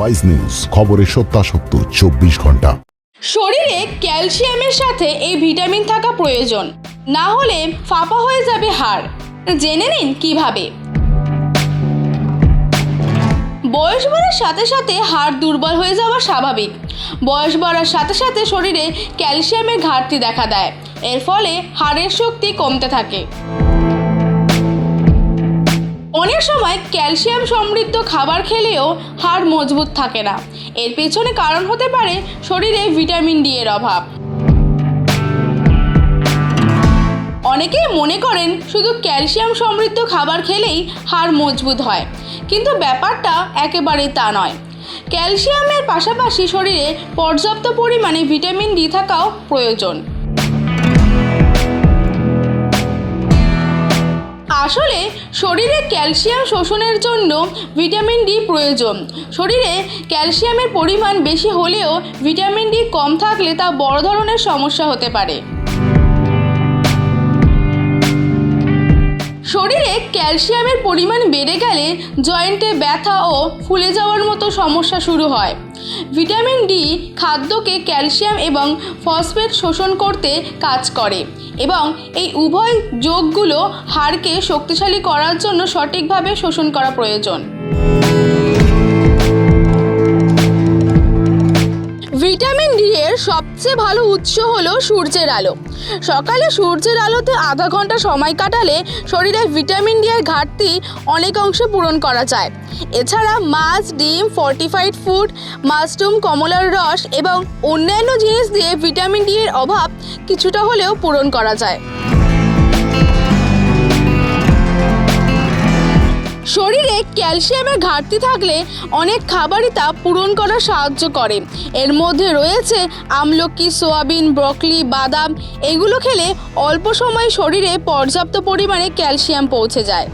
Wise news খবরের সত্যাসত্য, চব্বিশ ঘণ্টা। শরীরে ক্যালসিয়ামের সাথে এই ভিটামিন থাকা প্রয়োজন। না হলে ফাঁপা হয়ে যাবে হাড়। জেনে নিন কীভাবে। বয়স বাড়ার সাথে সাথে হাড় দুর্বল হয়ে যাওয়া স্বাভাবিক। বয়স বাড়ার সাথে সাথে শরীরে ক্যালসিয়ামের ঘাটতি দেখা দেয়। এর ফলে হাড়ের শক্তি কমতে থাকে। অনেক সময় ক্যালসিয়াম সমৃদ্ধ খাবার খেলেও হাড় মজবুত থাকে না। এর পেছনে কারণ হতে পারে শরীরে ভিটামিন ডি এর অভাব। অনেকেই মনে করেন শুধু ক্যালসিয়াম সমৃদ্ধ খাবার খেলেই হাড় মজবুত হয়, কিন্তু ব্যাপারটা একেবারে তা নয়। ক্যালসিয়ামের পাশাপাশি শরীরে পর্যাপ্ত পরিমাণে ভিটামিন ডি থাকাও প্রয়োজন। আসলে শরীরে ক্যালসিয়াম শোষণের জন্য ভিটামিন ডি প্রয়োজন। শরীরে ক্যালসিয়ামের পরিমাণ বেশি হলেও ভিটামিন ডি কম থাকলে তা বড় ধরনের সমস্যা হতে পারে। শরীরে ক্যালসিয়ামের পরিমাণ বেড়ে গেলে জয়েন্টে ব্যথা ও ফুলে যাওয়ার মতো সমস্যা শুরু হয়। ভিটামিন ডি খাদ্যকে ক্যালসিয়াম এবং ফসফেট শোষণ করতে কাজ করে এবং এই উভয় যোগগুলো হাড়কে শক্তিশালী করার জন্য সঠিকভাবে শোষণ করা প্রয়োজন। ভিটামিন ডি এর সবচেয়ে ভালো উৎস হলো সূর্যের আলো। সকালে সূর্যের আলোতে আধা ঘণ্টা সময় কাটালে শরীরে ভিটামিন ডি এর ঘাটতি অনেক অংশে পূরণ করা যায়। এছাড়া মাছ, ডিম ফর্টিফাইড ফুড মাশরুম কমলার রস এবং অন্যান্য জিনিস দিয়ে ভিটামিন ডি এর অভাব কিছুটা হলেও পূরণ করা যায়। ক্যালসিয়ামের ঘাটতি থাকলে অনেক খাবারই তা পূরণ করা সাহায্য করে। এর মধ্যে রয়েছে আমলকি, সোয়াবিন, ব্রকলি, বাদাম, এগুলো খেলে অল্প সময়ে শরীরে পর্যাপ্ত পরিমাণে ক্যালসিয়াম পৌঁছে যায়।